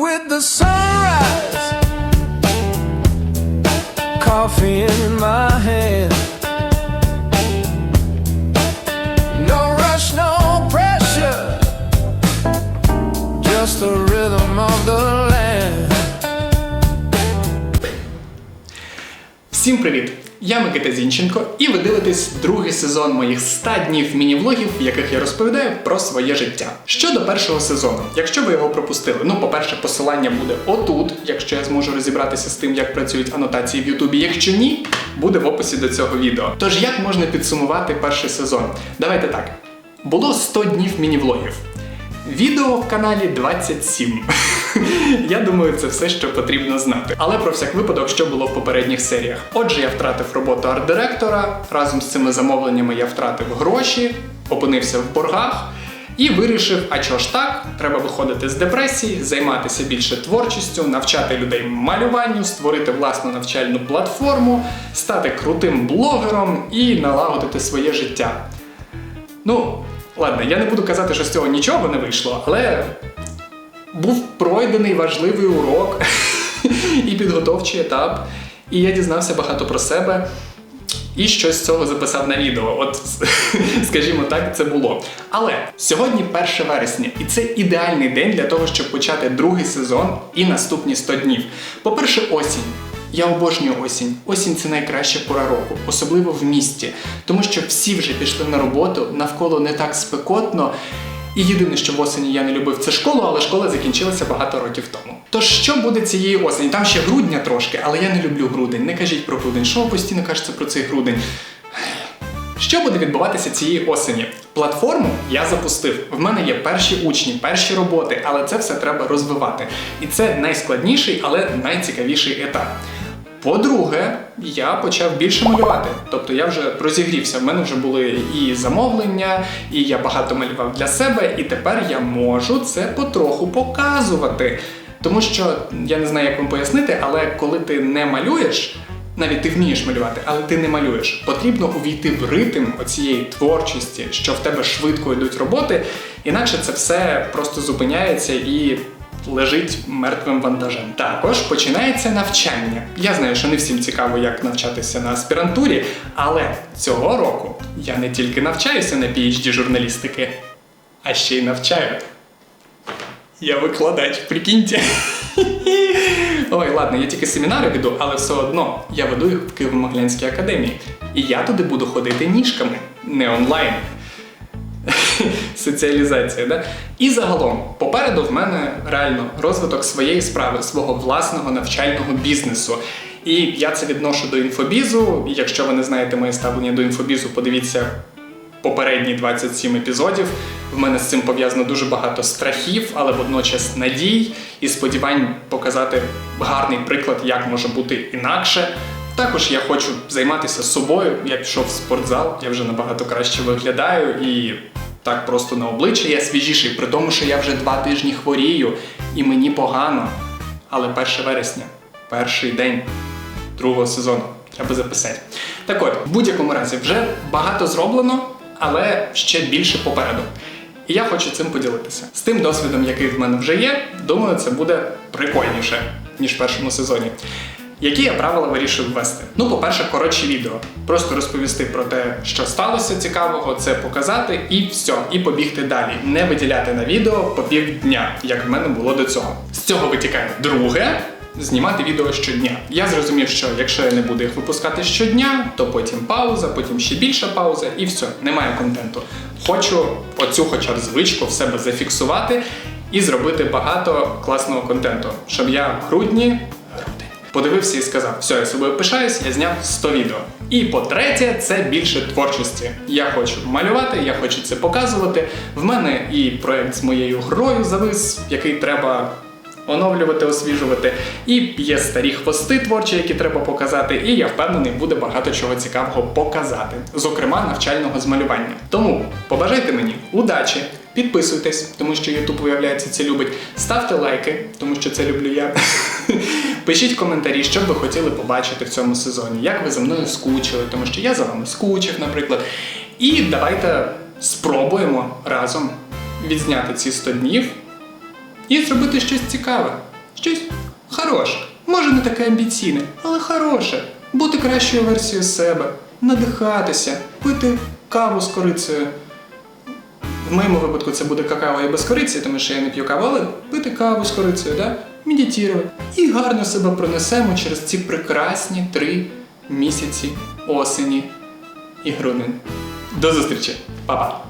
with the sunrise. Coffee in my hand. No rush, no pressure. Just the rhythm of the land. Всім привіт! Я Микита Зінченко, і ви дивитесь другий сезон моїх 100 днів міні-влогів, в яких я розповідаю про своє життя. Щодо першого сезону, якщо ви його пропустили, ну, по-перше, посилання буде отут, якщо я зможу розібратися з тим, як працюють анотації в Ютубі. Якщо ні, буде в описі до цього відео. Тож як можна підсумувати перший сезон? Давайте так. Було 100 днів міні-влогів. Відео в каналі 27. я думаю, це все, що потрібно знати. Але про всяк випадок, що було в попередніх серіях. Отже, я втратив роботу арт-директора. Разом з цими замовленнями я втратив гроші, опинився в боргах. І вирішив, а чого ж так, треба виходити з депресії, займатися більше творчістю, навчати людей малюванню, створити власну навчальну платформу, стати крутим блогером і налагодити своє життя. Ну, ладно, я не буду казати, що з цього нічого не вийшло, але був пройдений важливий урок і підготовчий етап, і я дізнався багато про себе. І щось з цього записав на відео. От, скажімо так, це було. Але сьогодні 1 вересня, і це ідеальний день для того, щоб почати другий сезон і наступні 100 днів. По-перше, осінь. Я обожнюю осінь. Осінь це найкраща пора року, особливо в місті, тому що всі вже пішли на роботу, навколо не так спекотно. І єдине, що в осені я не любив, це школу, але школа закінчилася багато років тому. Тож що буде цієї осені? Там ще грудня трошки, але я не люблю грудень. Не кажіть про грудень. Що постійно кажете про цей грудень? Що буде відбуватися цієї осені? Платформу я запустив. В мене є перші учні, перші роботи, але це все треба розвивати. І це найскладніший, але найцікавіший етап. По-друге, я почав більше малювати. Тобто я вже розігрівся. В мене вже були і замовлення, і я багато малював для себе, і тепер я можу це потроху показувати. Тому що я не знаю, як вам пояснити, але коли ти не малюєш, навіть ти вмієш малювати, але ти не малюєш. Потрібно увійти в ритм оцієї творчості, що в тебе швидко йдуть роботи, інакше це все просто зупиняється і лежить мертвим вантажем. Також починається навчання. Я знаю, що не всім цікаво, як навчатися на аспірантурі, але цього року я не тільки навчаюся на PhD журналістики, а ще й навчаю. Я викладач, прикиньте. Ой, ладно, я тільки семінари веду, але все одно я веду їх в Києво-Могилянській академії. І я туди буду ходити ніжками, не онлайн. Соціалізація, да? І загалом, попереду в мене реально розвиток своєї справи, свого власного навчального бізнесу. І я це відношу до інфобізу. Якщо ви не знаєте моє ставлення до інфобізу, подивіться попередні 27 епізодів. В мене з цим пов'язано дуже багато страхів, але водночас надій і сподівань показати гарний приклад, як може бути інакше. Також я хочу займатися собою. Я пішов в спортзал, я вже набагато краще виглядаю і так просто на обличчя я свіжіший, при тому, що я вже два тижні хворію і мені погано. Але 1 вересня, перший день другого сезону. Треба записати. Так от, в будь-якому разі, вже багато зроблено, але ще більше попереду. І я хочу цим поділитися. З тим досвідом, який в мене вже є, думаю, це буде прикольніше, ніж в першому сезоні. Які я правила вирішив ввести? Ну, по-перше, коротші відео. Просто розповісти про те, що сталося цікавого, це показати і все, і побігти далі. Не виділяти на відео по півдня, як в мене було до цього. З цього витікає друге. Знімати відео щодня. Я зрозумів, що якщо я не буду їх випускати щодня, то потім пауза, потім ще більша пауза, і все, немає контенту. Хочу оцю хоча б звичку в себе зафіксувати і зробити багато класного контенту, щоб я в грудні подивився і сказав: все, я собою пишаюсь, я зняв 100 відео. І по-третє, це більше творчості. Я хочу малювати, я хочу це показувати. В мене і проект з моєю грою завис, який треба оновлювати, освіжувати. І є старі хвости творчі, які треба показати, і я впевнений, буде багато чого цікавого показати, зокрема навчального з малювання. Тому побажайте мені удачі, підписуйтесь, тому що YouTube, виявляється, це любить. Ставте лайки, тому що це люблю я. Пишіть коментарі, що б ви хотіли побачити в цьому сезоні, як ви за мною скучили, тому що я за вами скучив, наприклад. І давайте спробуємо разом відзняти ці 100 днів і зробити щось цікаве. Щось хороше. Може не таке амбіційне, але хороше. Бути кращою версією себе, надихатися, пити каву з корицею. В моєму випадку це буде какао і без кориці, тому що я не п'ю каву, але пити каву з корицею, да? Медитувати. І гарно себе пронесемо через ці прекрасні три місяці осені і грудень. До зустрічі, Па-па!